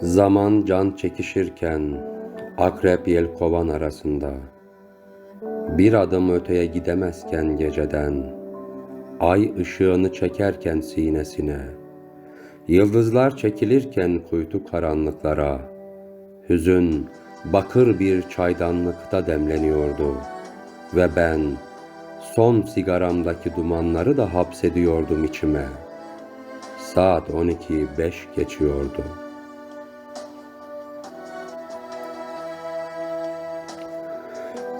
Zaman can çekişirken akrep yel kovan arasında bir adım öteye gidemezken geceden ay ışığını çekerken sinesine yıldızlar çekilirken kuytu karanlıklara hüzün bakır bir çaydanlıkta demleniyordu ve ben son sigaramdaki dumanları da hapsediyordum içime. Saat 12 beş geçiyordu.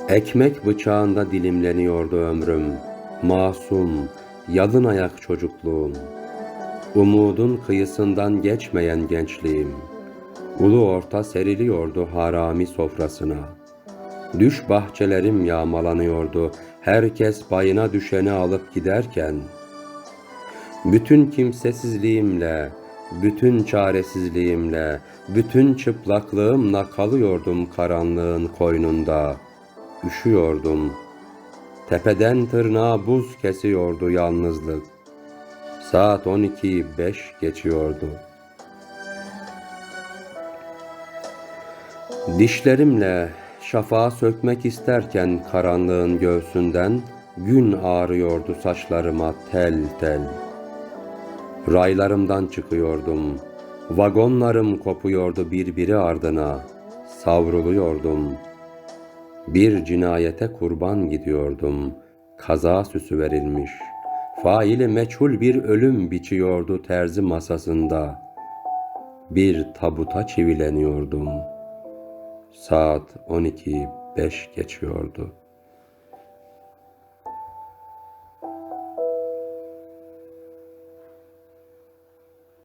Ekmek bıçağında dilimleniyordu ömrüm. Masum, yalın ayak çocukluğum. Umudun kıyısından geçmeyen gençliğim. Ulu orta seriliyordu harami sofrasına. Düş bahçelerim yağmalanıyordu. Herkes payına düşeni alıp giderken. Bütün kimsesizliğimle, bütün çaresizliğimle, bütün çıplaklığımla kalıyordum karanlığın koynunda. Üşüyordum. Tepeden tırnağa buz kesiyordu yalnızlık. Saat 12 beş geçiyordu. Dişlerimle şafağı sökmek isterken karanlığın göğsünden gün ağrıyordu saçlarıma tel tel. Raylarımdan çıkıyordum. Vagonlarım kopuyordu birbiri ardına. Savruluyordum. Bir cinayete kurban gidiyordum. Kaza süsü verilmiş. Faili meçhul bir ölüm biçiyordu terzi masasında. Bir tabuta çivileniyordum. Saat 12 beş geçiyordu.''